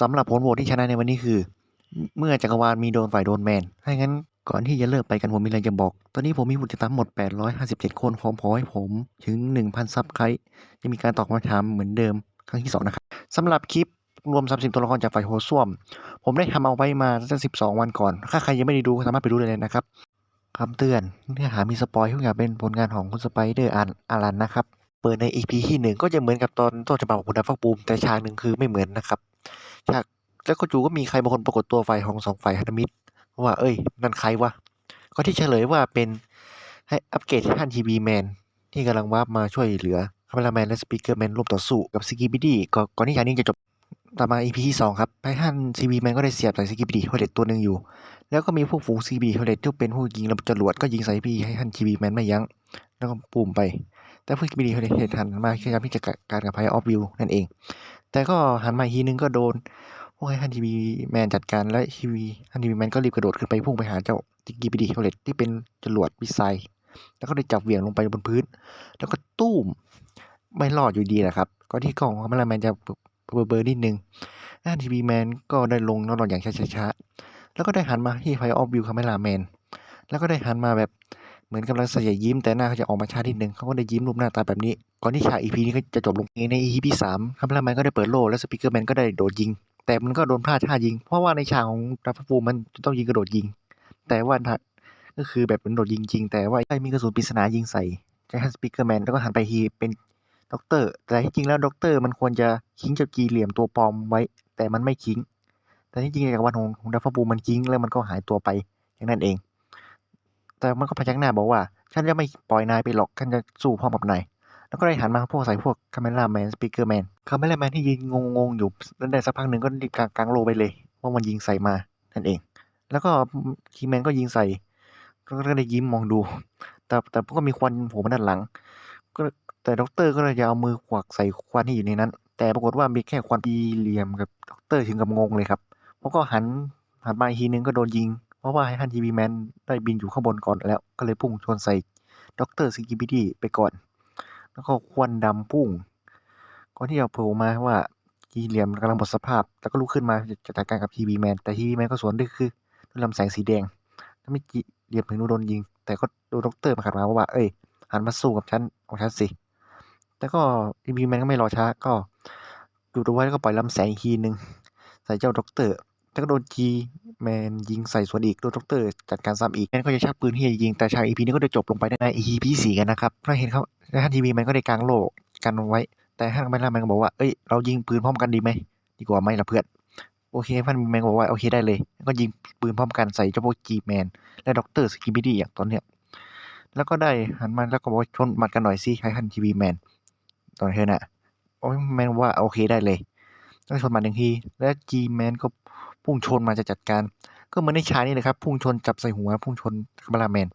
สำหรับผลโหวตที่ชนะในวันนี้คือ เมื่อจักรวาลมีโดนฝ่ายโดนแมนถ้างั้นก่อนที่จะเลิกไปกันผมมีอะไรจะบอก ตอนนี้ผมมีผู้ติดตามหมด 857 คนพร้อมพอให้ผมถึง 1,000 ซับไครจะมีการตอบคำถามเหมือนเดิมครั้งที่ 2 นะครับสำหรับคลิปรวม 30 ตัวละครจากฝ่ายโฮส้วม ผมได้ทำเอาไว้มาตั้งแต่12 วันก่อน ถ้าใครยังไม่ได้ดูสามารถไปดูได้เลยนะครับคำเตือนเนื้อหามีสปอยทุกอย่างเป็นผลงานของคุณสไปเดอร์อาร์อารันนะครับ เปิดใน EP ที่หนึ่งก็จะเหมือนกับตอนต้นฉบับของคุณดัฟฟักบูมแต่ฉากหนึ่งคือไม่เหมือนนะครับ ฉากแล้วก็จู่ก็มีใครบางคนปรากฏตัวฝ่ายของสองฝ่ายฮันมิตรว่า เอ้ย นั่นใครวะ ก็ที่เฉลยว่าเป็นให้อัปเกรดท่านทีวีแมนที่กำลังวาร์ปมาช่วยเหลือคาเมราแมนและสปีกเกอร์แมนร่วมต่อสู้กับสกิบิดี้ก่อนที่ฉากนี้จะจบต่อมา EP ที่สองครับไททันทีวีแมนก็ได้เสียบใส่สกิบิดี้โฮเดตตัวหนึ่งอยู่ แล้วก็มีพวกฝูงซีบีโฮเดตที่เป็นพวกยิงระเบิดจรวดก็ยิงใส่พี่ให้ท่านทีวีแมนไม่ยั้ง แล้วก็ปุ่มไป แต่พวกมิดีเขาได้เห็นหันมาพยายามที่จะการกับไพออฟวิวนั่นเอง แต่ก็หันมาอีกทีนึงก็โดนพวกให้ฮันทีวีแมนจัดการและทีวีฮันทีวีแมนก็รีบกระโดดขึ้นไปพุ่งไปหาเจ้าจิกกีบีดีเขาเลตที่เป็นจรวดวิสัยแล้วก็ได้จับเหวี่ยงลงไปบนพื้น แล้วก็ตู้มไม่รอดอยู่ดีนะครับก็ที่กล่องของคาเมราแมนจะเบอร์เบอร์นิดนึงฮันทีวีแมนก็ได้ลงนอนอย่างช้าๆแล้วก็ได้หันมาที่ไพออฟวิวคาเมราแมนแล้วก็ได้หันมาแบบ เหมือนกำลังเสียยิ้มแต่หน้าเขาจะออกมาชานิดนึงเขาก็ได้ยิ้มรูปหน้าตาแบบนี้ ก่อนที่ฉาก EP นี้ก็จะจบลงใน EP สามคัมพลาแมนก็ได้เปิดโล่และสปีกเกอร์แมนก็ได้โดดยิง แต่มันก็โดนพลาดท่ายิง เพราะว่าในฉากของดับฟูมันจะต้องยิงกระโดดยิง แต่ว่าก็คือแบบเป็นโดดยิงจริงแต่ว่าได้มีกระสุนปริศนายิงใส่ใจฮันสปีกเกอร์แมนแล้วก็หันไปทีเป็นด็อกเตอร์ แต่ที่จริงแล้วด็อกเตอร์มันควรจะคิงเจ้าจีเหลี่ยมตัวปลอมไว้ แต่มันไม่คิง แต่ที่จริงจากรวันของของดับฟูมันคิงแล้วมันก็หายตัวไปอย่างนั้นเอง แต่มันก็พยักหน้าบอกว่า ฉันจะไม่ปล่อยนายไปหรอกฉันจะสู้พร้อมกับนายแล้วก็ได้หันมาพวกใส่พวกคาเมล่าแมนสปีกเกอร์แมนคาเมล่าแมนที่ยืนงงๆอยู่แล้วได้สักพักหนึ่งก็รีบกางกางโลไปเลยว่ามันยิงใส่มานั่นเอง แล้วก็คีแมนก็ยิงใส่ก็ได้ยิ้มมองดู แต่แต่ก็มีควันโผล่มาด้านหลัง ก็แต่ด็อกเตอร์ก็เลยจะเอามือขวักใส่ควันที่อยู่ในนั้น แต่ปรากฏว่ามีแค่ควันปีเหลี่ยมกับด็อกเตอร์ถึงกับงงเลยครับเพราะก็หันหันมาอีกทีนึงก็โดนยิง ราะว่าฮันทีวีแมนได้บินอยู่ข้างบนก่อนแล้ว ก็เลยพุ่งชนใส่ด็อกเตอร์สกิบิดี้ไปก่อน แล้วก็ควันดำพุ่งก่อนที่จะโผล่มาว่าจีเหลี่ยมกำลังหมดสภาพ แล้วก็ลุกขึ้นมาจะจัดการกับทีวีแมน แต่ทีวีแมนก็สวนด้วยคือด้วยลำแสงสีแดงถ้าไม่จีเหลี่ยมถึงโดนยิง แต่ก็โดนด็อกเตอร์มาขัดมาว่า เอ้ยหันมาสู้กับฉันของฉันสิแต่ก็ทีวีแมนก็ไม่รอช้าก็ดูดูไว้แล้วก็ปล่อยลำแสงอีกทีนึงใส่เจ้าด็อกเตอร์ แล้วก็โดนจีแมนยิงใส่สวนอีก โดนด็อกเตอร์จัดการซ้ำอีกแมนก็จะชักปืนที่จะยิง แต่ฉากอีพีนี้ก็ได้จบลงไปใน EP สี่กันนะครับเราเห็นเขาท่านทีวีแมนก็ได้กางโล่กันไว้ แต่ท่านแมนแมนก็บอกว่า เอ้ย เรายิงปืนพร้อมกันดีไหม ดีกว่าไหมล่ะเพื่อน โอเคท่านแมนบอกว่า โอเคได้เลย ก็ยิงปืนพร้อมกันใส่เจ้าพวกจีแมนและด็อกเตอร์สกิบิดี้อย่างตอนเนี้ย แล้วก็ได้หันมาแล้วก็บอกว่าชนหมัดกันหน่อยสิใครท่านทีวีแมน ตอนเธอน่ะ โอ้ยแมนว่าโอเคได้เลยแล้วชนหมัดหนึ่งที แล้วจีแมนก็ พุ่งชนมาจะจัดการ ก็เหมือนในฉากนี้เลยครับ พุ่งชนจับใส่หัว พุ่งชนคาร์บาแมน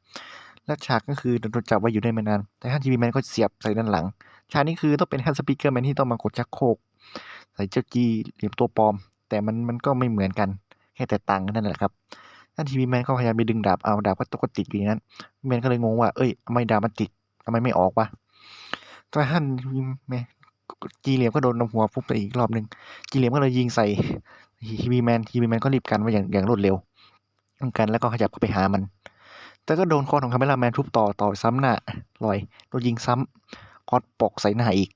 และฉากก็คือโดนจับไว้อยู่ได้ไม่นาน แต่ฮันทีวีแมนก็เสียบใส่ด้านหลัง ฉากนี้คือต้องเป็นแฮันสปีกเกอร์แมนที่ต้องมากดชักโครกใส่เจ้าจีเหลี่ยมตัวปลอม แต่มันมันก็ไม่เหมือนกัน แค่แต่ต่างกันนั่นแหละครับฮันทีวีแมนก็พยายามไปดึงดาบเอาดาบก็ตกติดอยู่นั้นแมนก็เลยงงว่าเอ้ยทำไมดาบมันติดทำไมไม่ออกวะแต่ฮันทีวีแมนจีเหลี่ยมก็โดนนำหัวฟุบไปอีกรอบหนึ่งจีเหลี่ยมก็เลยยิงใส่ ทีวีแมนทีวีแมนก็รีบกันไว้อย่างอย่างรวดเร็วกันแล้วก็ขยับเข้าไปหามัน แต่ก็โดนคอของคาเมล่าแมนทุบต่อต่อซ้ำหน้าลอยโดนยิงซ้ำคอสปอกใส่หน้าอีก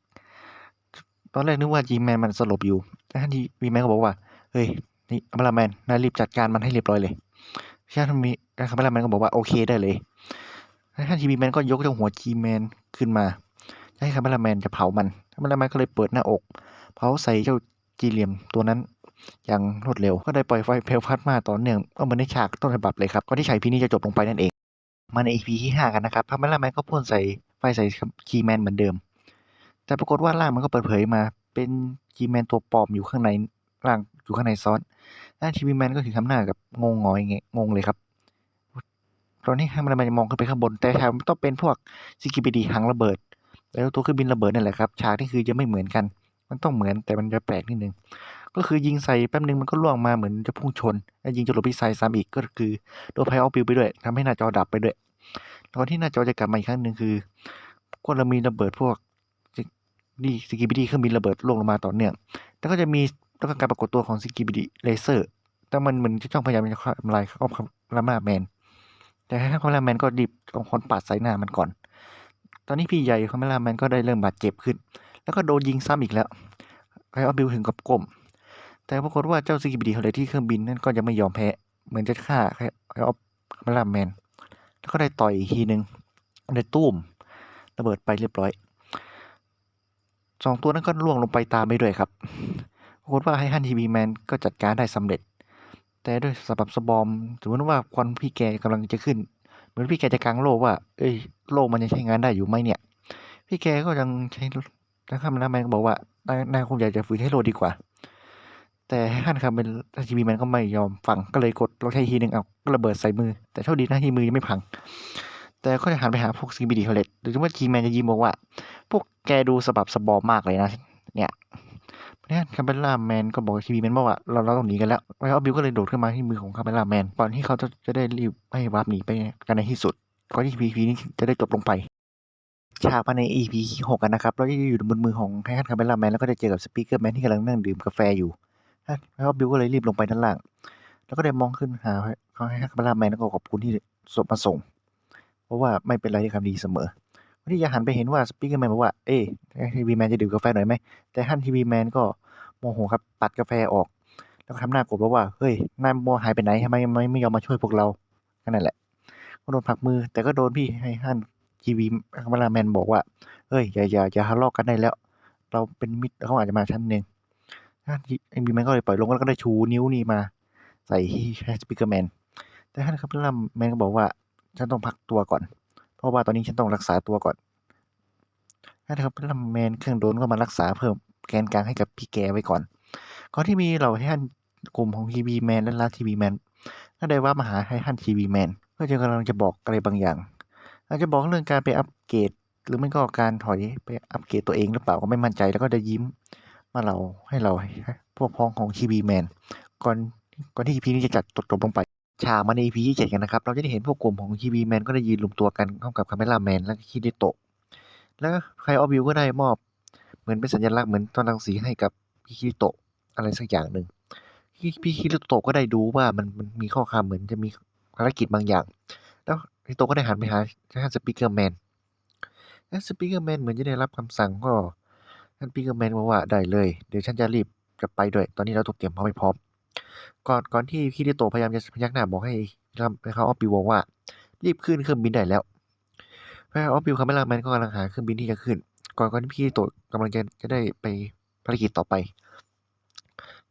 ตอนแรกนึกว่าจีแมนมันสลบอยู่แต่ท่านทีวีแมนก็บอกว่าเฮ้ยนี่คาเมล่าแมนนายรีบจัดการมันให้เรียบร้อยเลยใช่ท่านมีคาเมล่าแมนก็บอกว่าโอเคได้เลยท่านทีวีแมนก็ยกเจ้าหัวจีแมนขึ้นมาให้คาเมล่าแมนจะเผามันคาเมล่าแมนก็เลยเปิดหน้าอกเผาใส่เจ้าจีเหลี่ยมตัวนั้น อย่างรวดเร็ว ก็ได้ปล่อยไฟเพลวพัดมาต่อเนื่องก็เหมือนในฉากต้นฉบับเลยครับก่อนที่ฉากพีนี้จะจบลงไปนั่นเอง มาใน EP ที่ 5 กันนะครับพาเมล่าแมนก็พ่นใส่ไฟใส่คีแมนเหมือนเดิม แต่ปรากฏว่าร่างมันก็เปิดเผยมา เป็นคีแมนตัวปลอมอยู่ข้างในร่างอยู่ข้างในซ้อนด้านทีวีแมนก็ถึงทำหน้ากับงงงอยงงงเลยครับ ตอนนี้ให้มันมันมองขึ้นไปข้างบน แต่แถวมันต้องเป็นพวกซิกิปิดีหังระเบิด แล้วตัวเครื่องบินระเบิดนั่นแหละครับ ฉากนี่คือจะไม่เหมือนกัน มันต้องเหมือนแต่มันจะแปลกนิดนึง ก็คือยิงใส่แป๊บนึงมันก็ล่วงมาเหมือนจะพุ่งชนแล้วยิงจรวดพิสัยซ้ำอีกก็คือโดนไพออฟปิวไปด้วยทำให้หน้าจอดับไปด้วย ตอนที่หน้าจอจะกลับมาอีกครั้งหนึ่งคือก็เรามีระเบิดพวกนี่สกิบิดี้เครื่องบินระเบิดล่วงลงมาต่อเนื่องแล้วก็จะมีแล้วก็การปรากฏตัวของสกิบิดิเลเซอร์ แต่มันเหมือนจะจ้องพยายามจะทำลายคอบคาม่าแมน แต่ให้คาม่าแมนก็รีบเอาคอนปาดใส่หน้ามันก่อน ตอนนี้พี่ใหญ่คาม่าแมนก็ได้เริ่มบาดเจ็บขึ้น แล้วก็โดนยิงซ้ำอีกแล้วไคออบิลถึงกับก้ม แต่ปรากฏว่าเจ้าสกิบิดิเขาเลยที่เครื่องบินนั่นก็ยังไม่ยอมแพ้ เหมือนจะฆ่าไคออคาม่าแมน แล้วก็ได้ต่อยอีกทีหนึ่งได้ตุ้มระเบิดไปเรียบร้อยสองตัวนั้นก็ล่วงลงไปตามไปด้วยครับปรากฏว่าให้ฮันทีวีแมนก็จัดการได้สำเร็จ แต่ด้วยสบับสบอมสมมติว่าควันพี่แกกำลังจะขึ้น เหมือนพี่แกจะกางโลกว่า เอ้ยโลกมันยังใช้งานได้อยู่ไหมเนี่ย พี่แกก็ยังใช้แล้วข้ามน้าแมนก็บอกว่านายนายคงอยากจะฝืนให้โลดีกว่า แต่ฮันคำเป็นทีวีแมนก็ไม่ยอมฟังก็เลยกดลองใช้ทีหนึ่งเอาก็ระเบิดใส่มือ แต่โชคดีนะที่มือยังไม่พัง แต่ก็จะหันไปหาพวกซีบีดีเขาเลยหรือว่าทีแมนจะยิ้มบอกว่า พวกแกดูสบับสบอมมากเลยนะ เนี่ยเนี่ยคาเมล่าแมนก็บอกทีวีแมนว่าเราเราต้องหนีกันแล้วไวออบิลก็เลยโดดขึ้นมาที่มือของคาเมล่าแมนก่อนที่เขาจะจะได้รีบให้วาร์ปหนีไปกันในที่สุดก่อนที่ EP นี้จะได้จบลงไปฉากมายใน EP ที่หกกันนะครับ เราจะอยู่บนมือของไททันคาเมล่าแมนแล้วก็ได้เจอกับสปีกเกอร์แมนที่กำลังนั่งดื่มกาแฟอยู่ ไวออบิลก็เลยรีบลงไปด้านล่าง แล้วก็ได้มองขึ้นหาเขาให้คาเมล่าแมนแล้วก็ขอบคุณที่ส่งมาส่ง เพราะว่าไม่เป็นไรที่คำดีเสมอวันนี้จะหันไปเห็นว่าสปีกเกอร์แมนบอกว่า เอ้ทีวีแมนจะดื่มกาแฟหน่อยไหม แต่ท่านทีวีแมนก็โมโหครับปัดกาแฟออก แล้วก็ทำหน้าโกรธบอกว่า เฮ้ยนายโมหายไปไหนทำไมไม่ไม่ยอมมาช่วยพวกเราก็นั่นแหละก็โดนผลักมือ แต่ก็โดนพี่ให้ท่านทีวีคาเมราแมนบอกว่า เฮ้ยอย่าอย่าอย่าทะเลาะกันได้แล้ว เราเป็นมิตรเขาอาจจะมาชั้นหนึ่ง ท่านทีวีแมนก็เลยปล่อยลงแล้วก็ได้ชูนิ้วนี่มา ใส่ที่สปีกเกอร์แมนแต่ท่านคาเมราแมนก็บอกว่าฉันต้องพักตัวก่อน เพราะว่าตอนนี้ฉันต้องรักษาตัวก่อนท่านครับเป็นลำแมนเครื่องโดนก็มารักษาเพิ่มแกนกลางให้กับพี่แกไว้ก่อนก่อนที่มีเราให้ท่านกลุ่มของทีวีแมนและลาทีวีแมนก็ได้ว่ามาหาให้ท่านทีวีแมนเพื่อจะกำลังจะบอกอะไรบางอย่าง อาจจะบอกเรื่องการไปอัปเกรดหรือไม่ก็การถอยไปอัปเกรดตัวเองหรือเปล่าก็ไม่มั่นใจแล้วก็ได้ยิ้ม มาเราให้เราให้พวกพ้องของทีวีแมนก่อนก่อนที่ EP นี้จะจัดจบลงไปฉากมาใน EP ที่เจ็ดกันนะครับ เราจะได้เห็นพวกกลุ่มของทีวีแมนก็ได้ยืนรวมตัวกันเข้ากับคาเมล่าแมนและคิริโตะแล้วใครออฟวิวก็ได้มอบ เหมือนเป็นสัญลักษณ์เหมือนตอนรังสีให้กับพี่คิริโตะอะไรสักอย่างหนึ่งพี่พี่คิริโตะก็ได้ดูว่ามันมันมีข้อความเหมือนจะมีภารกิจบางอย่าง แล้วคิริโตะก็ได้หันไปหาท่านสปีกเกอร์แมนแล้วสปีกเกอร์แมนเหมือนจะได้รับคำสั่งก็ ท่านปีกเกอร์แมนบอกว่าได้เลย เดี๋ยวฉันจะรีบจะไปด้วย ตอนนี้เราต้องเตรียมพร้อมให้พร้อม ก่อนก่อนที่คิริโตพยายามจะพยักหน้าบอกให้ให้เขาออฟวิวอกว่า รีบขึ้นเครื่องบินได้แล้วพระออฟบิวคาเมล่าแมนก็กำลังหาเครื่องบินที่จะขึ้น ก่อนก่อนที่พี่โตกำลังจะจะได้ไปภารกิจต่อไป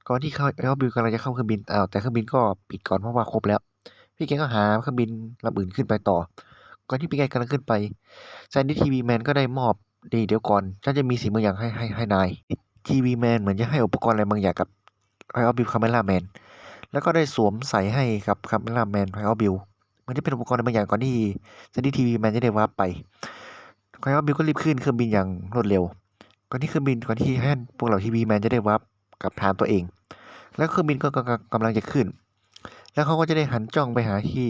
ก่อนที่เขาออฟบิวกำลังจะเข้าเครื่องบินอ้าวแต่เครื่องบินก็ปิดก่อนเพราะว่าครบแล้ว พี่แกก็หาเครื่องบินลำอื่นขึ้นไปต่อ ก่อนที่พี่แกกำลังขึ้นไปแซนดี้ทีวีแมนก็ได้มอบ ดีเดี๋ยวก่อนฉันจะมีสิ่งบางอย่างให้ให้ให้นายทีวีแมนเหมือนจะให้อุปกรณ์อะไรบางอย่างกับไพออบิวคาเมล่าแมนแล้วก็ได้สวมใส่ให้กับคาเมล่าแมนไพออบิวมันจะเป็นอุปกรณ์อะไรบางอย่างก่อนที่ซันดี้ทีวีแมนจะได้วาร์ปไปคอยว่าบิลก็รีบขึ้นเครื่องบินอย่างรวดเร็ว ก่อนที่เครื่องบินก่อนที่ให้พวกเราทีวีแมนจะได้วาร์ปกับฐานตัวเอง แล้วเครื่องบินก็กำลังกำลังจะขึ้น แล้วเขาก็จะได้หันจ้องไปหาที่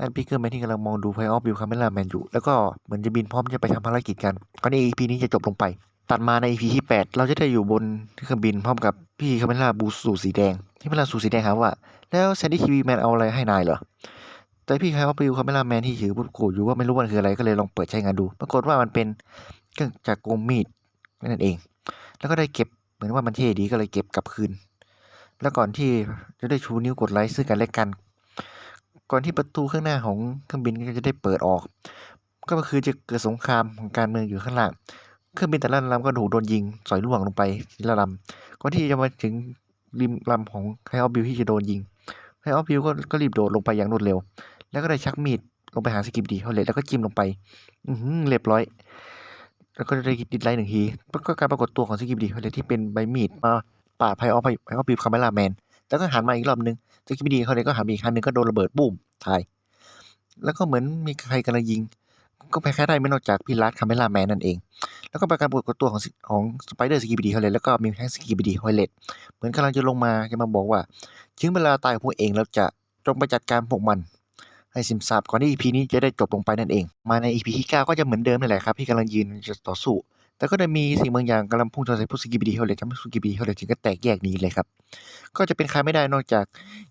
อันพิกเกอร์แมนที่กำลังมองดูไพออฟบิลคาเมล่าแมนอยู่ แล้วก็เหมือนจะบินพร้อมจะไปทำภารกิจกันก่อนที่ EP นี้จะจบลงไป ตัดมาใน EP ที่ 8 เราจะได้อยู่บนเครื่องบินพร้อมกับพี่คาเมล่าบูสูสีแดงที่เวลาสูสีแดงถามว่า แล้วแซนดี้ทีวีแมนเอาอะไรให้นายเหรอแต่พี่คายว่าปิวคาเมล่าแมนที่ถือบุตรกูอยู่ว่าไม่รู้ว่ามันคืออะไรก็เลยลองเปิดใช้งานดู ปรากฏว่ามันเป็นเครื่องจากโกงมีดนั่นเอง แล้วก็ได้เก็บเหมือนว่ามันเท่ดีก็เลยเก็บกลับคืน แล้วก่อนที่จะได้ชูนิ้วกดไลค์ซึ่งกันและกัน ก่อนที่ประตูข้างหน้าของเครื่องบินก็จะได้เปิดออก ก็คือจะเกิดสงครามของการเมืองอยู่ข้างล่างเครื่องบินแต่ละลำก็ถูกโดนยิงสอยล่วงลงไปทีละลำก่อนที่จะมาถึงริมลำของไคออฟบิวที่จะโดนยิงไคออฟบิวก็ก็รีบโดดลงไปอย่างรวดเร็ว แล้วก็ได้ชักมีดลงไปหาสกิปดีเขาเลยแล้วก็จิ้มลงไป อือหือเรียบร้อย แล้วก็ได้ดิดไลท์หนึ่งทีก็การปรากฏตัวของสกิปดีเขาเลยที่เป็นใบมีดมาปาดไพออฟไพออฟบิวคาเมล่าแมน แล้วก็หันมาอีกรอบนึงสกิปดีเขาเลยก็หันมาอีกครั้งหนึงก็โดนระเบิดปุ้มตาย แล้วก็เหมือนมีใครกำลังยิง ก็แพ้แค่ได้ไม่นอกจากพี่ลัดคาเมล่าแมนนั่นเอง แล้วก็ป็นการปรากฏตัวของของสไปเดอร์สกิปดีเขาเลยแล้วก็มีแท่งสกิปดีฮอยเลตเหมือนกำลังจะลงมาจะมาบอกว่าถึงเวลาตายของพวกเองแล้วจะจงไปจัดการพวกมันให้ซิมทราบก่อนที่ EP นี้จะได้จบลงไปนั่นเอง มาใน EP ที่ 9 ก็จะเหมือนเดิมนั่นแหละครับ ที่กำลังยืนจะต่อสู้ แต่ก็ได้มีสิ่งบางอย่างกำลังพุ่งชนใส่พวกสกิบิดีเฮลเลตทำให้สกิบิดีเฮลเลตถึงก็แตกแยกนี้เลยครับ ก็จะเป็นใครไม่ได้นอกจาก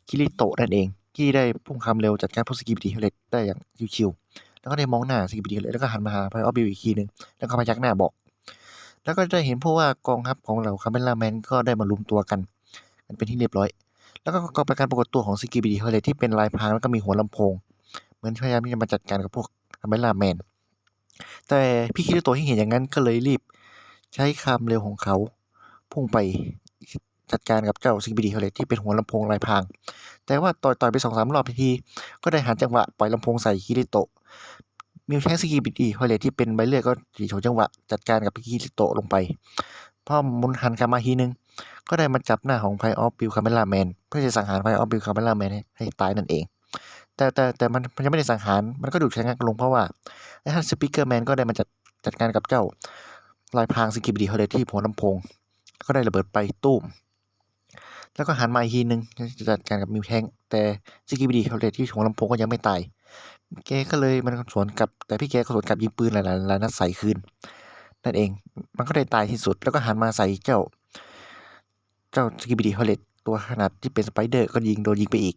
คิริโตะนั่นเอง ที่ได้พุ่งความเร็วจัดการพวกสกิบิดีเฮลเลตได้อย่างชิวๆแล้วก็ได้มองหน้าสกิบิดีเฮลเลตแล้วก็หันมาหาไพออบิลอีกทีหนึงแล้วก็พยักหน้าบอก แล้วก็ได้เห็นพวกว่ากองทัพของเหล่าคาเมล่าแมนก็ได้มารุมตัวกันกันเป็นที่เรียบร้อย แล้วก็ก็เป็นการปรากฏตัวของสกิบิดีเฮลเลตที่เป็นลายพรางแล้วก็มีหัวลำโพง เหมือนพยายามที่จะมาจัดการกับพวกคาเมล่าแมน แต่พี่คิริโตะที่เห็นอย่างนั้นก็เลยรีบ ใช้ความเร็วของเขา พุ่งไปจัดการกับเจ้าซิงบิดีเฮเลตที่เป็นหัวลำโพงลายพาง แต่ว่าต่อยต่อยไปสองสามรอบที ก็ได้หันจังหวะปล่อยลำโพงใส่คิริโตะมิวแชงซิกิบิดีเฮเลตที่เป็นใบเลือดก็ถีโฉจังหวะจัดการกับคิริโตะลงไปพอมุนหันกลับมาทีนึง ก็ได้มาจับหน้าของไพออฟบิลคาเมล่าแมนเพื่อจะสังหารไพออฟบิลคาเมล่าแมนให้ตายนั่นเอง แต่แต่แต่มันมันยังไม่ได้สังหาร มันก็ดูดชะงักลงเพราะว่าไอ้ท่านสปีกเกอร์แมนก็ได้มาจัดจัดการกับเจ้าลายพรางสกิบดีเฮเลตที่หัวลำโพง ก็ได้ระเบิดไปตุ้ม แล้วก็หันมาอีกทีนึงจะจัดการกับมิวแทงแต่สกิบดีเฮเลตที่หัวลำโพงก็ยังไม่ตายแกก็เลยมันสวนกับ แต่พี่แกก็สวนกับยิงปืนหลายๆหลายนัดใส่คืนนั่นเอง มันก็ได้ตายที่สุด แล้วก็หันมาใส่เจ้า เจ้าสกิบดีเฮเลตตัวขนาดที่เป็นสไปเดอร์ก็ยิงโดนยิงไปอีก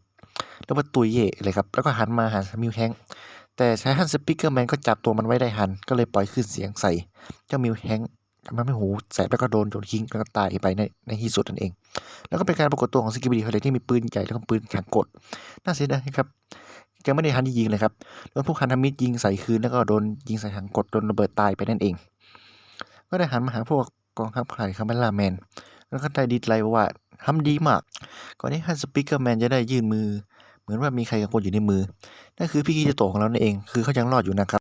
แล้วก็ตุยเย่เลยครับ แล้วก็หันมาหามิวแฮงแต่ใช้ฮันสปิเกอร์แมนก็จับตัวมันไว้ได้หัน ก็เลยปล่อยขึ้นเสียงใส่เจ้ามิวแฮงทำให้หูแสบแล้วก็โดนโดนทิ้งแล้วก็ตายไปในในที่สุดนั่นเอง แล้วก็เป็นการปรากฏตัวของสกิบดีเฮเลที่มีปืนใหญ่แล้วก็ปืนขังกด น่าเสียดายครับแกไม่ได้ทันที่ยิงเลยครับโดนพวกฮันทามิดยิงใส่คืนแล้วก็โดนยิงใส่ขังกดโดนระเบิดตายไปนั่นเอง ก็ได้หันมาหาพวกกองทัพไข่คาเมล่าแมน แล้วก็ได้ดีไลว่า ทำดีมาก ก่อนที่ฮันสปิเกอร์แมนจะได้ยื่นมือ เหมือนว่ามีใครกับคนอยู่ในมือ นั่นคือพี่คิจโตของเรานั่นเอง คือเขายังรอดอยู่นะครับ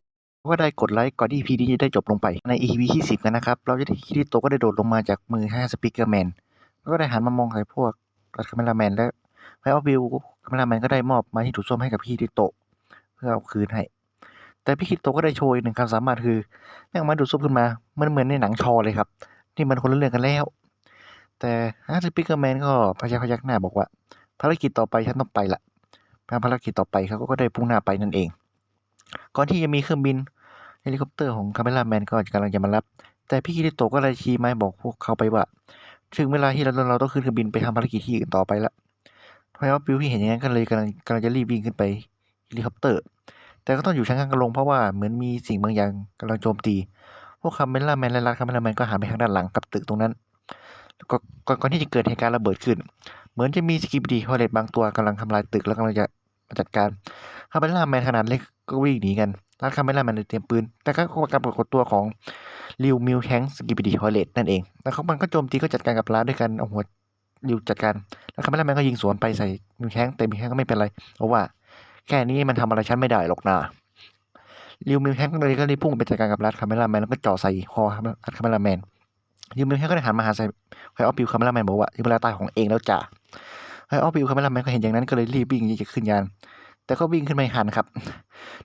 ก็ได้กดไลค์ก่อนที่ EP นี้จะได้จบลงไป ใน EP ที่ 10 กันนะครับ เราจะได้คิจิโตก็ได้โดดลงมาจากมือฮันสปิเกอร์แมน แล้วก็ได้หันมามองใส่พวกรัดคาเมลาแมนและไพออฟวิวคาเมลาแมนก็ได้มอบม้ที่ถูกส้วมให้กับพี่คิจิโตเพื่อเอาคืนให้ แต่พี่คิจิโตก็ได้โชว์อีกหนึ่งความสามารถคือแม่งเอาดูดซุปขึ้นมา มันเหมือนในหนังชอเลยครับ นี่มันคนละเรื่องกันแล้ว แต่ฮันสปิเกอร์แมนก็พยักพยักหน้าบอกว่า ภารกิจต่อไปฉันต้องไปละภารกิจต่อไปเขาก็ได้พุ่งหน้าไปนั่นเอง ก่อนที่จะมีเครื่องบินเฮลิคอปเตอร์ของคาเมล่าแมนก็กำลังจะมารับ แต่พี่คิริโตก็เลยชี้ไม้บอกพวกเขาไปว่า ถึงเวลาที่เราเราต้องขึ้นเครื่องบินไปทำภารกิจที่อื่นต่อไปละเพราะว่าบิวพี่เห็นอย่างนั้นก็เลยกำลังกำลังจะรีบวิ่งขึ้นไปเฮลิคอปเตอร์ แต่ก็ต้องอยู่ชั้นกลางลงเพราะว่าเหมือนมีสิ่งบางอย่างกำลังโจมตี พวกคาเมล่าแมนและรัดคาเมล่าแมนก็หันไปทางด้านหลังกับตึกตรงนั้นแล้วก็ ก่อนก่อนที่จะเกิดเหตุการณ์ระเบิดขึ้น เหมือนจะมีสกิปดีฮอลเลตบางตัวกำลังทำลายตึกแล้วกำลังจะมาจัดการคาเมล่าแมนขนาดเล็กก็วิ่งหนีกันรัดคาเมล่าแมนเลยเตรียมปืน แต่ก็การปรากฏตัวของริวมิวแฮงสกิปดีฮอลเลตนั่นเองแล้วเขามันก็โจมตีก็จัดการกับร้านด้วยกันเอาหัวริวจัดการแล้วคาเมล่าแมนก็ยิงสวนไปใส่มิวแฮงแต่มิวแฮงก็ไม่เป็นไรเพราะว่าแค่นี้มันทำอะไรฉันไม่ได้หรอกนะริวมิวแฮงก็เลยก็เลยพุ่งไปจัดการกับรัดคาเมล่าแมนแล้วก็จ่อใส่คอรัดคาเมล่าแมนริวมิวแฮงก็ได้หันมาหาใส่ ออฟบิวคาเมล่าแมนบอกว่าถึงเวลาตายของเองแล้วจ้ะไพออฟบิวคาเมล่าแมนก็เห็นอย่างนั้นก็เลยรีบวิ่งจะขึ้นยาน แต่ก็วิ่งขึ้นไม่ทันครับ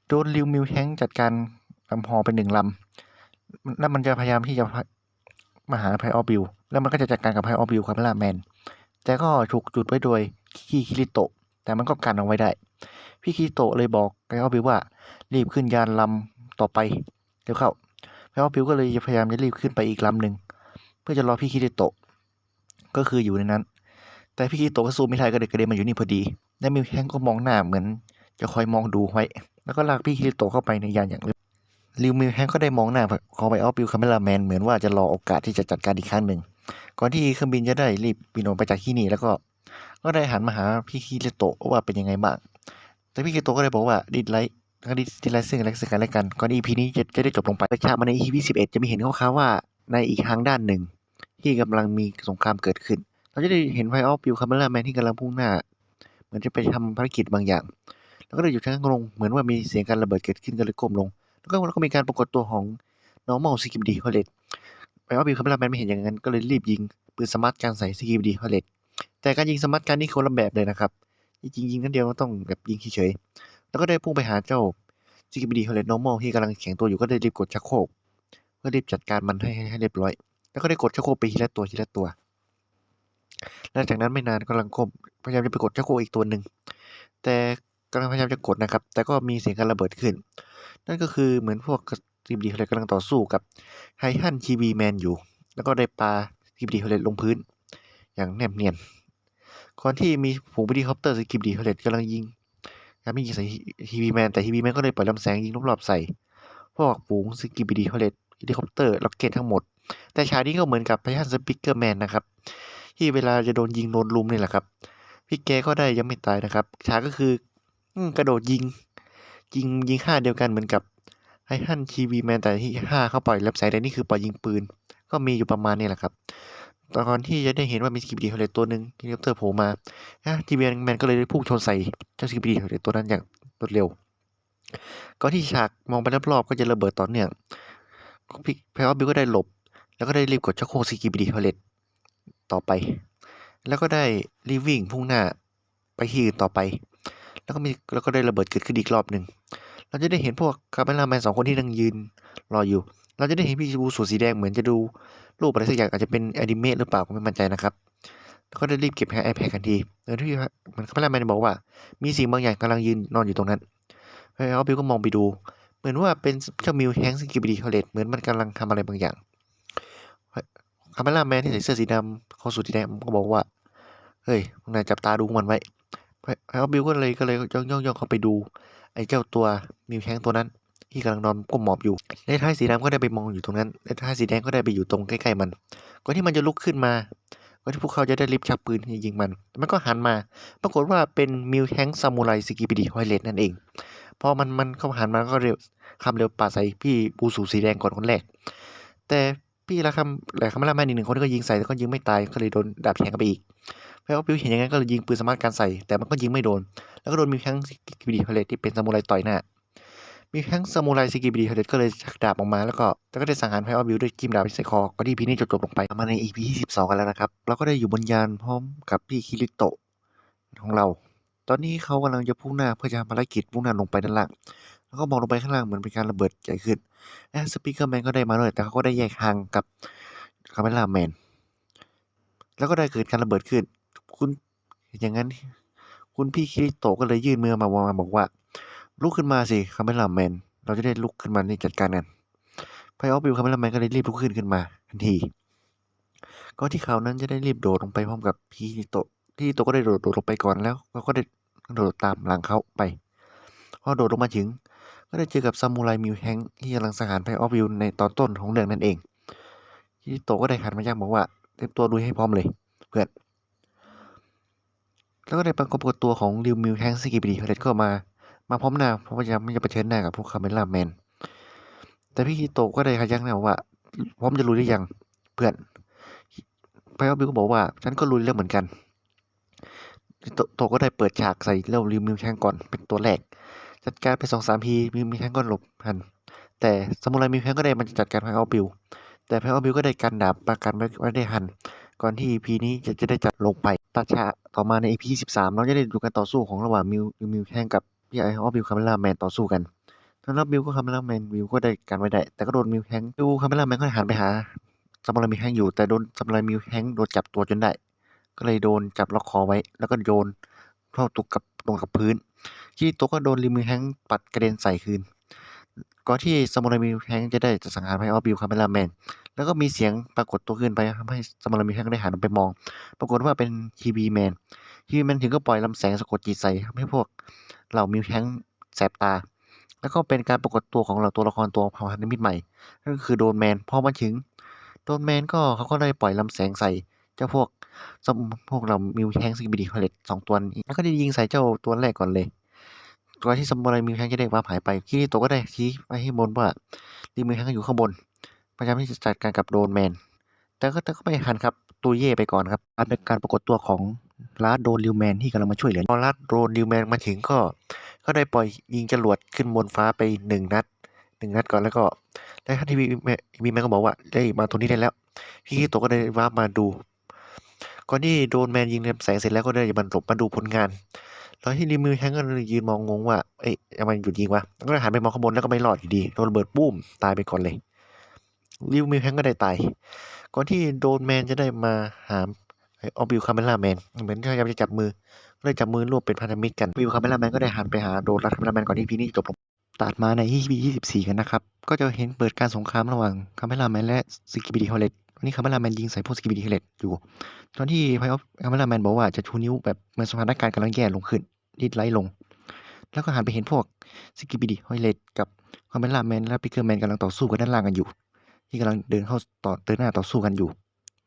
โดนริวมิวแฮงจัดการลำฮอเป็นหนึ่งลำแล้วมันจะพยายามที่จะมาหาไพออบิลแล้วมันก็จะจัดการกับไพออบิลคาเมล่าแมน แต่ก็ถูกจุดไว้โดยคิคิริโตะ แต่มันก็กันเอาไว้ได้ พี่คิริโตะเลยบอกไพออบิลว่า รีบขึ้นยานลำต่อไปเดี๋ยวเข้าไพออบิลก็เลยพยายามจะรีบขึ้นไปอีกลำหนึ่งเพื่อจะรอพี่คิริโตะ ก็คืออยู่ในนั้น แต่พี่คิโตะก็สู้ไม่ได้ก็เด็กกระเด็นมาอยู่นี่พอดี และมิวแฮงก็มองหน้าเหมือน จะคอยมองดูไว้ แล้วก็ลากพี่คิโตะเข้าไปในยานอย่างเร็วริวมิวแฮงก็ได้มองหน้าคอไปออฟบิลคาเมลาแมนเหมือนว่าจะรอโอกาสที่จะจัดการอีกครั้งหนึ่ง ก่อนที่เครื่องบินจะได้รีบบินออกไปจากที่นี่แล้วก็ ก็ได้หันมาหาพี่คิโตะว่าเป็นยังไงบ้าง แต่พี่คิโตะก็ได้บอกว่าดิดไลท์แล้วก็ดิดิไลท์ซึ่งอะซึ่งกันและกันก่อนอีพีนี้จะจะได้จบลงไปแต่ฉากมาในอีพีสิบเอ็ดจะมีเห็นคร่าวๆว่าในอีกทางด้านหนึ่ง ที่กำลังมีสงครามเกิดขึ้น เราจะได้เห็นไฟออฟบิลคาเมล่าแมนที่กำลังพุ่งหน้า เหมือนจะไปทำภารกิจบางอย่าง แล้วก็เลยอยู่ชั้นลงเหมือนว่ามีเสียงการระเบิดเกิดขึ้นก็เลยก้มลง แล้วก็แล้วก็มีการปรากฏตัวของ normal s k i p d h o l l e t แปลว่าบิลคาเมล่าแมนไม่เห็นอย่างนั้น ก็เลยรีบยิงปืนสมาร์ทการใส่ s k i p d h o l l e t แต่การยิงสมาร์ทการนี่คนละแบบเลยนะครับจริงๆยิงนัดเดียวต้องแบบยิงเฉยๆแล้วก็ได้พุ่งไปหาเจ้า s k i p d h o l l e t normal ที่กำลังแข็งตัวอยู่ก็ได้รีบกดชักโครกเพื่อรีบจัดการมันให้ให้เรียบร้อย แล้วก็ได้กดชักโครกไปทีละตัวทีละตัวและจากนั้นไม่นานกำลังก้มพยายามจะไปกดชักโครกอีกตัวหนึ่งแต่กำลังพยายามจะกดนะครับ แต่ก็มีเสียงการระเบิดขึ้น นั่นก็คือเหมือนพวกสกิปดีเขาเลยกำลังต่อสู้กับไฮฮันทีวีแมนอยู่ แล้วก็ได้ปาสกิปดีเขาเลยลงพื้น อย่างแนบเนียนก่อนที่มีฝูงบิดีคอปเตอร์สกิปดีเขาเลยกำลังยิงการไม่ยิงใส่ทีวีแมนแต่ทีวีแมนก็เลยปล่อยลำแสงยิงรอบๆใส่ พวกฝูงสกิปดีเขาเลยเฮลิคอปเตอร์ล็อกเก็ตทั้งหมด แต่ฉากนี้ก็เหมือนกับไฮฮันสปิเกอร์แมนนะครับ ที่เวลาจะโดนยิงโดนลุมนี่แหละครับ พี่แกก็ได้ยังไม่ตายนะครับฉากก็คือกระโดดยิง ยิงยิงห้าเดียวกันเหมือนกับไฮฮันทีวีแมนแต่ที่ห้าเขาปล่อยแลบแสงแต่นี่คือปล่อยยิงปืน ก็มีอยู่ประมาณนี้แหละครับตอนที่จะได้เห็นว่ามีสกิปดีเฮเลตตัวหนึ่งเฮลิคอปเตอร์โผล่มาทีวีแมนก็เลยได้พุ่งชนใส่เจ้าสกิปดีเฮเลตตัวนั้นอย่างรวดเร็วก่อนที่ฉากมองไปรอบๆก็จะระเบิดต่อเนื่องพี่แพลบิลก็ได้หลบ แล้วก็ได้รีบกดชักโครกสกิปดีเฮเลตต่อไป แล้วก็ได้รีบวิ่งพุ่งหน้าไปที่อื่นต่อไป แล้วก็มีแล้วก็ได้ระเบิดเกิดขึ้นอีกรอบหนึ่งเราจะได้เห็นพวกคาร์เมล่าแมนสองคนที่นั่งยืนรออยู่ เราจะได้เห็นพี่บูสูทสีแดงเหมือนจะดูรูปอะไรสักอย่างอาจจะเป็นแอนิเมะหรือเปล่าก็ไม่มั่นใจนะครับแล้วก็ได้รีบเก็บแฮไอแพดทันทีโดยที่เหมือนคาร์เมล่าแมนบอกว่า มีสิ่งบางอย่างกำลังยืนนอนอยู่ตรงนั้นแล้วบิวก็มองไปดู เหมือนว่าเป็นเจ้ามิวแฮงซิกิบิดีคอเลตเหมือนมันกำลังทำอะไรบางอย่าง คาเมล่าแมนที่ใส่เสื้อสีดำเขาสูทสีแดงก็บอกว่า เฮ้ยพวกนายจับตาดูมันไว้แล้วบิวก็เลยก็เลยย่องย่องย่องเข้าไปดู ไอ้เจ้าตัวมิวแฮงตัวนั้น ที่กำลังนอนก้มหมอบอยู่เลท้ายสีดำก็ได้ไปมองอยู่ตรงนั้นเลท้ายสีแดงก็ได้ไปอยู่ตรงใกล้ๆมันก่อนที่มันจะลุกขึ้นมาก่อนที่พวกเขาจะได้รีบชักปืนยิงมัน มันก็หันมา ปรากฏว่าเป็นมิวแฮงซามูไรสกิปิดีฮอยเลตนั่นเองพอมันมันเข้าหันมาก็เร็วคำเร็วปาดใส่พี่บูสูสีแดงก่อนคนแรก แต่ พี่ละคำแหลายคำละแม่อีกหนึ่งคนก็ยิงใส่แต่ก็ยิงไม่ตายก็เลยโดนดาบแทงกันไปอีกเพราะว่าบิวเห็นอย่างนั้นก็เลยยิงปืนสามารถการใส่แต่มันก็ยิงไม่โดน แล้วก็โดนมิวแฮงสกิปิดีฮอยเลตที่เป็นซามูไรต่อยหน้ามีแข้งซามูไรสกิบิดีเฮเดก็เลยชักดาบออกมาแล้วก็แล้วก็ได้สังหารไพออบิวด้วยกิมดาบที่ใส่คอก็ที่พีนี้จบจบลงไปมาใน EP ที่12กันแล้วนะครับเราก็ได้อยู่บนยานพร้อมกับพี่คิริโตะของเรา ตอนนี้เขากำลังจะพุ่งหน้าเพื่อจะทำภารกิจพุ่งหน้าลงไปด้านล่าง แล้วก็มองลงไปข้างล่างเหมือนเป็นการระเบิดใหญ่ขึ้นแอสปีกเกอร์แมนก็ได้มาด้วยแต่เขาก็ได้แยกทางกับคาเมล่าแมนแล้วก็ได้เกิดการระเบิดขึ้น คุณอย่างนั้น คุณพี่คิริโตก็เลยยื่นมือมาบอกว่า ลุกขึ้นมาสิคาเมล่าแมนเราจะได้ลุกขึ้นมานี่จัดการกันไพออฟบิวคาเมล่าแมนก็เลยรีบลุกขึ้นขึ้นมาทันทีก็ที่เขานั้นจะได้รีบโดดลงไปพร้อมกับพี่โตะพี่โตก็ได้โดดโดดลงไปก่อนแล้วเขาก็ได้โดดตามหลังเขาไป พอโดดลงมาถึง ก็ได้เจอกับซามูไรมิวแฮงที่กำลังสังหารไพออฟบิวในตอนต้นของเรื่องนั่นเองพี่โตก็ได้หันมาย่างบอกว่าเตรียมตัวลุยให้พร้อมเลยเพื่อนแล้วก็ได้ปรากฏตัวของริวมิวแฮงสกิบิดีเขาเด็ก็มา มาพร้อมหน้าเพราะว่าจะไม่จะเผชิญหน้ากับพวกคาเมล่าแมนแต่พี่คิโตก็ได้ขยักหน้าว่า พร้อมจะลุยหรือยังเพื่อนไพออบิวก็บอกว่า ฉันก็ลุยแล้วเหมือนกันโตก็ได้เปิดฉากใส่เล่าริวมิวแฮงก่อนเป็นตัวแรก จัดการไปสองสามทีมิวมิวแฮงก็หลบหัน แต่ซามูไรมิวแฮงก็ได้มันจัดการไพออบิวแต่ไพออบิวก็ได้กันดาบประกันไว้ไว้ได้หัน ก่อนที่ EP นี้จะจะได้จัดลงไปตัดฉาต่อมาใน EP 13 เราจะได้ดูการต่อสู้ของระหว่างมิวมิวแฮงกับพี่ไอออฟบิวคาเมล่าแมนต่อสู้กันสำหรับมิวก็คาเมล่าแมนมิวก็ได้กันไว้ได้ แต่ก็โดนมิวแฮงดูคาเมล่าแมนก็หันไปหาซามูไรมิวแฮงอยู่ แต่โดนซามูไรมิวแฮงโดนจับตัวจนได้ ก็เลยโดนจับล็อกคอไว้ แล้วก็โยนเข้าตุกกับลงกับพื้น ที่โตะก็โดนริมิวแฮงปัดกระเด็นใส่คืน ก่อนที่ซามูไรมิวแฮงจะได้จะสังหารไพออฟบิวคาเมล่าแมน แล้วก็มีเสียงปรากฏตัวขึ้นไปทำให้สมรมิแฮงได้หันไปมอง ปรากฏว่าเป็นทีวีแมนทีวีแมนถึงก็ปล่อยลำแสงสะกดจิตใส่ทำให้พวกเหล่ามิวแฮงแสบตา แล้วก็เป็นการปรากฏตัวของเหล่าตัวละครตัวพาพันธมิตรใหม่นั่นก็คือโดนแมนพอมาถึงโดนแมนก็เขาก็ได้ปล่อยลำแสงใส่ เจ้าพวกสมพวกเรามิวแฮงซิบิดีคอเลตสองตัวนี้แล้วก็ได้ยิงใส่เจ้าตัวแรกก่อนเลย ตัวที่สมรมิวแฮงจะได้ว่าหายไปที่ตัวก็ได้ชี้ไปให้บนว่าดีมิวแฮงอยู่ข้างบนพยายามที่จะจัดการกับโดนแมน แต่ก็แต่ก็ไม่ทันครับตูเย่ไปก่อนครับอันเป็นการปรากฏตัวของลาดโดนลิวแมนที่กำลังมาช่วยเหลือพอลาดโดนลิวแมนมาถึงก็ก็ได้ปล่อยยิงจรวดขึ้นบนฟ้าไปหนึ่งนัดหนึ่งนัดก่อนแล้วก็แล้วท่านที่มีมีแมนก็บอกว่าได้มาตรงนี้ได้แล้ว พี่โตก็ได้ว่ามาดู ก่อนที่โดนแมนยิงเต็มแสงเสร็จแล้วก็ได้มันหลบมาดูผลงานแล้วที่ริมิวแฮงก็เลยยืนมองงงว่าเอ้ยทำไมหยุดยิงวะก็หันไปมองข้างบนแล้วก็ไม่รอดอยู่ดีโดนระเบิดปุ้มตายไปก่อนเลยริวมิวแฮงก็ได้ตายก่อนที่โดนแมนจะได้มาหาออบิวคาเมล่าแมนเหมือนพยายามจะจับมือก็เลยจับมือรวบเป็นพันธมิตรกันบิวคาเมล่าแมนก็ได้หันไปหาโดนรัดคาเมล่าแมนก่อนที่พีนี่จบลงตัดมาใน EP 24 กันนะครับ ก็จะเห็นเปิดการสงครามระหว่างคาเมล่าแมนและสกิบิดีฮอลเลต วันนี้คาเมล่าแมนยิงใส่พวกสกิบิดีฮเลตอยู่ ตอนที่ไพออฟคาเมล่าแมนบอกว่าจะชูนิ้วแบบเหมือนสถานการณ์กำลังแย่ลงขึ้นดิดไลท์ลง แล้วก็หันไปเห็นพวกสกิบิดีฮเลตกับคาเมล่าแมนและปิเกอร์แมนกำลังต่อสู้กันด้านล่างกันอยู่ ที่กำลังเดินเข้าต่อเดินหน้าต่อสู้กันอยู่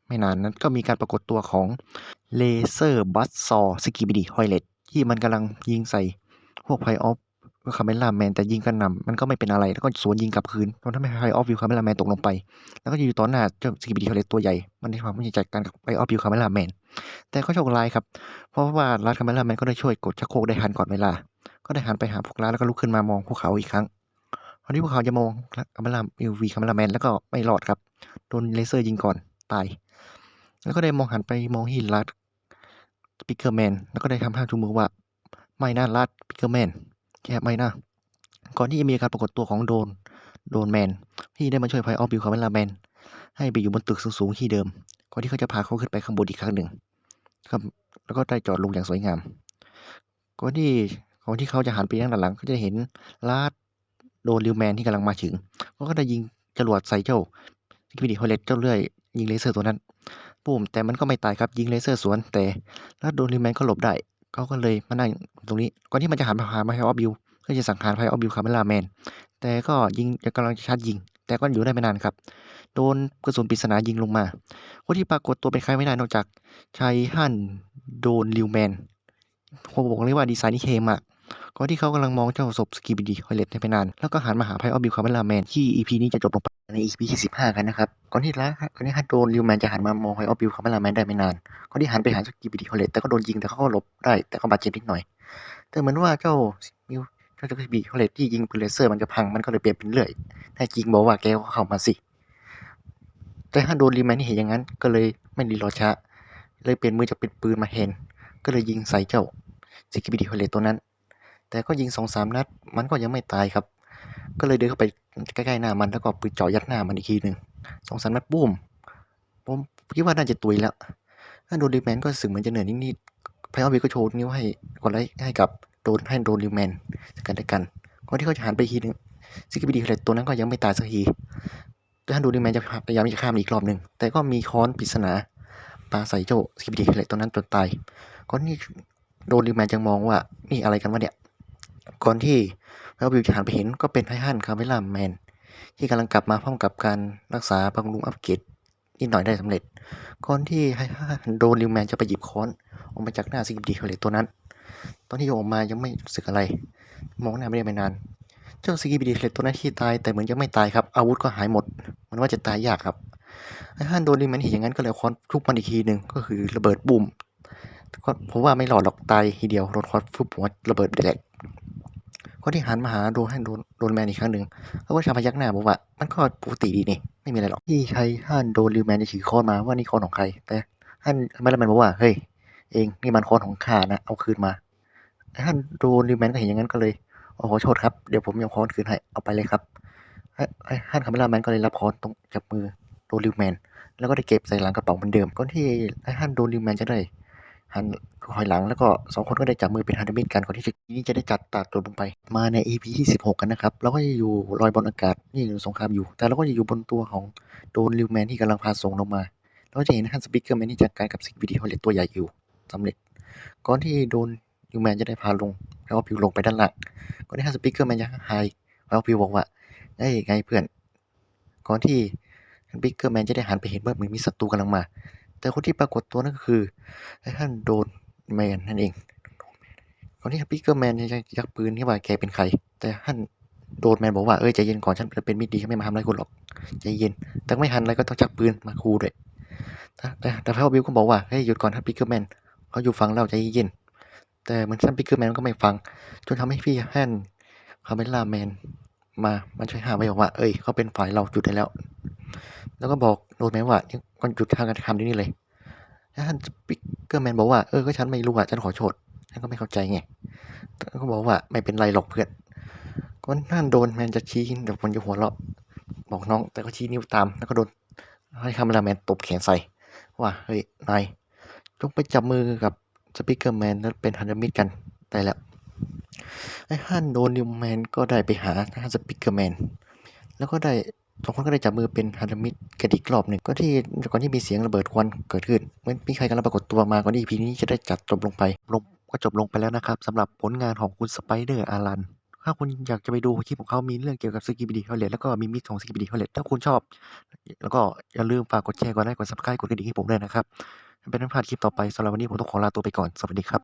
ไม่นานนั้นก็มีการปรากฏตัวของเลเซอร์บัสซอสกิบิดีฮเลตที่มันกำลังยิงใส่พวกไพออฟ ก็คาเมล่าแมนแต่ยิงกระหน่ำมันก็ไม่เป็นอะไรแล้วก็สวนยิงกลับคืนจนทำให้ไฮออฟวิวคาเมล่าแมนตกลงไป แล้วก็อยู่ต่อหน้าเจ้าสกิบิดีเทเลตตัวใหญ่ มันได้ความไม่จัดการกับไฮออฟวิวคาเมล่าแมนแต่ก็โชคร้ายครับ เพราะว่ารัดคาเมล่าแมนก็ได้ช่วยกดชักโครกได้ทันก่อนเวลา ก็ได้หันไปหาพวกร้านแล้วก็ลุกขึ้นมามองพวกเขาอีกครั้งตอนที่พวกเขาจะมองคาเมล่าวิวคาเมล่าแมนแล้วก็ไม่รอดครับโดนเลเซอร์ยิงก่อนตาย แล้วก็ได้มองหันไปมองที่รัดปิกเกอร์แมนแล้วก็ได้ทำท่าชูมือว่าไม่น่ารัดปิกเกอร์แมน แค่ไม่น่าก่อนที่จะมีการปรากฏตัวของโดน โดนแมน ที่ได้มาช่วยไพออฟบิวคาเมลาแมน ให้ไปอยู่บนตึกสูงๆที่เดิม ก่อนที่เขาจะพาเขาขึ้นไปข้างบนอีกครั้งหนึ่งครับแล้วก็ได้จอดลงอย่างสวยงาม ก่อนที่ก่อนที่เขาจะหันไปทางด้านหลังเขาจะเห็นลาดโดนลิวแมนที่กำลังมาถึงเขาก็ได้ยิงจรวดใส่เจ้าสกิบิดีฮอลเลตเจ้าเลื่อยยิงเลเซอร์ตัวนั้นปุ่มแต่มันก็ไม่ตายครับยิงเลเซอร์สวนแต่ลาดโดนลิวแมนก็หลบได้ เขาก็เลยมานั่งตรงนี้ ก่อนที่มันจะหันมาหาไพออฟบิลเพื่อจะสังหารไพออฟบิลคาเมล่าแมน แต่ก็ยิงกำลังจะชาร์จยิง แต่ก็อยู่ได้ไม่นานครับ โดนกระสุนปริศนายิงลงมา คนที่ปรากฏตัวเป็นใครไม่ได้นอกจากชายฮั่นโดนลิวแมนผมบอกเลยว่าดีไซน์นี่เทมาก ก่อนที่เขากำลังมองเจ้าศพสกิบิดีฮอลเลตได้ไม่นาน แล้วก็หันมาหาไพออบิวคาร์เมลาแมนที่ EP นี้จะจบลงไปใน EP ที่15กันนะครับ ก่อนที่ละก่อนที่ฮันโดนลิวแมนจะหันมามองไพออบิวคาเมลาแมนได้ไม่นาน ก่อนที่หันไปหาสกิบิดีฮอลเลตแต่ก็โดนยิงแต่เขาก็หลบได้แต่ก็บาดเจ็บนิดหน่อย แต่เหมือนว่าเจ้ามิวเจ้าสกิบิดีฮอลเลตที่ยิงปืนเลเซอร์มันจะพังมันก็เลยเปลี่ยนเป็นเลื่อยแต่จริงบอกว่าแกก็เข้ามาสิแต่ถ้าโดนรีแมนเห็นอย่างนั้นก็เลยไม่รีรอช้าเลยเปลี่ยนมือจากเป็นปืนมาเห็น ก็เลยยิงใส่เจ้าสกิบิดีฮอลเลตตัวนั้น แต่ก็ยิงสองสามนัด มันก็ยังไม่ตายครับ ก็เลยเดินเข้าไปใกล้ๆหน้ามันแล้วก็ปืนเจาะยัดหน้ามันอีกทีหนึ่งสองสามนัดปุ้มผมคิดว่าน่าจะตุยแล้วถ้าโดนรีแมนก็สึกเหมือนจะเหนื่อยนิดๆไพออวีก็โชว์นิ้วให้กดไลค์ให้กับโดนให้โดนรีแมนกันด้วยกันก่อนที่เขาจะหันไปทีหนึงสกิบิดีเลตตัวนั้นก็ยังไม่ตายสักทีแต่ถ้าโดนรีแมนจะพยายามจะข้ามอีกรอบหนึ่งแต่ก็มีค้อนปริศนาปาใส่เจ้าสกิบิดีเลตตัวนั้นจนตายก่อนที่โดนรีแมนจะมองว่านี่อะไรกันวะเนี่ย ก่อนที่แล้ววิวจะหันไปเห็นก็เป็นไททันคาเมล่าแมนที่กำลังกลับมาพร้อมกับการรักษาบำรุงอัปเกรดนิดหน่อยได้สำเร็จ ก่อนที่ไททันโดนลิวแมนจะไปหยิบค้อนออกมาจากหน้าซิกิดีเฮเลตตัวนั้น ตอนที่โยออกมายังไม่รู้สึกอะไร มองหน้าไม่ได้ไม่นานเจ้าซิกิบดีเฮเลตตัวนั้นที่ตายแต่เหมือนยังไม่ตายครับอาวุธก็หายหมดเหมันว่าจะตายยากครับไททันโดนลิวแมนเห็นอย่างนั้นก็เลยค้อนทุบมันอีกทีหนึ่งก็คือระเบิดบุ่มก็ผมว่าไม่หลอดหรอกตายทีเดียวโดนค้อนฟุบหัวระเบิดแดก คนที่หันมาหาโดนให้โดนโดนแมนอีกครั้งหนึ่งเขาก็ชาพยักหน้าบอกว่า มันก็ปกติดีนี่ไม่มีอะไรหรอกที่ใช้ฮันโดนลิวแมนจะถือค้อนมาว่านี่ค้อนของใคร แต่ฮันไม่ลแมนบอกว่าเฮ้ยเองนี่มันค้อนของข้านะเอาคืนมาฮันโดนลิวแมนก็เห็นอย่างนั้นก็เลยโอ้ขอโทษครับเดี๋ยวผมเอาค้อนคืนให้เอาไปเลยครับฮันคาเมล่าแมนก็เลยรับค้อนตรงจากมือโดนลิวแมนแล้วก็ได้เก็บใส่หลังกระเป๋าเหมือนเดิมก่อนที่ฮันโดนลิวแมนจะได้ หันถอยหลังแล้วก็สองคนก็ได้จับมือเป็นพันธมิตรกันก่อนที่จะนี้จะได้จัดตัดตัวลงไป มาใน EP ที่ 16 กันนะครับเราก็จะอยู่ลอยบนอากาศนี่สงครามอยู่ แต่เราก็จะอยู่บนตัวของโดนลิวแมนที่กำลังพาส่งลงมาเราก็จะเห็นฮันสปิเกอร์แมนที่จัดการกับสิ่งวิดีโอเลตตัวใหญ่อยู่สำเร็จ ก่อนที่โดนลิวแมนจะได้พาลงแล้วก็พิวลงไปด้านล่างก่อนที่ฮันสปิเกอร์แมนจะไฮแล้วพิวบอกว่าเอ้ยไงเพื่อน ก่อนที่ฮันสปิเกอร์แมนจะได้หันไปเห็นว่าเหมือนมีศัตรูกำลังมา แต่คนที่ปรากฏตัวนั่นก็คือไอ้ท่านโดนแมนนั่นเองก่อนที่ปิกเกอร์แมนจะยักปืนที่ว่าแกเป็นใคร แต่ท่านโดนแมนบอกว่าเอ้ยใจเย็นก่อนฉันเป็นมิตรดีฉันไม่มาทำอะไรคุณหรอกใจเย็น แต่ไม่ทันอะไรก็ต้องชักปืนมาคูด้วยแต่แต่แต่พระบิวก็บอกว่าเฮ้ยหยุดก่อนท่านปิกเกอร์แมนเขาอยู่ฟังเราใจเย็น แต่เหมือนท่านปิกเกอร์แมนก็ไม่ฟัง จนทำให้พี่ฮันคาเมล่าแมน มา มันช่วยหาไว้บอกว่า เอ้ย เขาเป็นฝ่ายเราหยุดได้แล้ว แล้วก็บอกโดนแมนว่านี่ก็หยุดทางการกระทำนี้เลยแล้วท่านสปิเกอร์แมนบอกว่า เออ ก็ฉันไม่รู้อะ ฉันขอโทษฉันก็ไม่เข้าใจไงก็บอกว่าไม่เป็นไรหรอกเพื่อนก็ท่านโดนแมนจะชี้เดี๋ยวคนจะหัวเราะ บอกน้อง แต่ก็ชี้นิ้วตาม แล้วก็โดนให้คาเมราแมนตบแขนใส่ ว่า เฮ้ย นายจงไปจับมือกับสปิเกอร์แมนแล้วเป็นพันธมิตรกันได้แล้ว ไอ้ฮันโดนิวแมนก็ได้ไปหาฮันสปิกเกอร์แมนแล้วก็ได้สองคนก็ได้จับมือเป็นพันธมิตรกันอีกรอบหนึ่งก็ที่ก่อนที่มีเสียงระเบิดควันเกิดขึ้นเหมือนมีใครกำลังปรากฏตัวมาก่อนที่ EP นี้จะได้จัดจบลงไปลงก็จบลงไปแล้วนะครับสำหรับผลงานของคุณสไปเดอร์อารันถ้าคุณอยากจะไปดูคลิปของเขามีเรื่องเกี่ยวกับสกิบิดีฮลเลตแล้วก็มีมิตรของสกิบิดีฮลเลตถ้าคุณชอบ แล้วก็อย่าลืมฝากกดแชร์กดไลค์กด subscribe กดกระดิ่งให้ผมด้วยนะครับเป็นอันพลาดคลิปต่อไปสำหรับวันนี้ผมต้องขอลาตัวไปก่อนสวัสดีครับ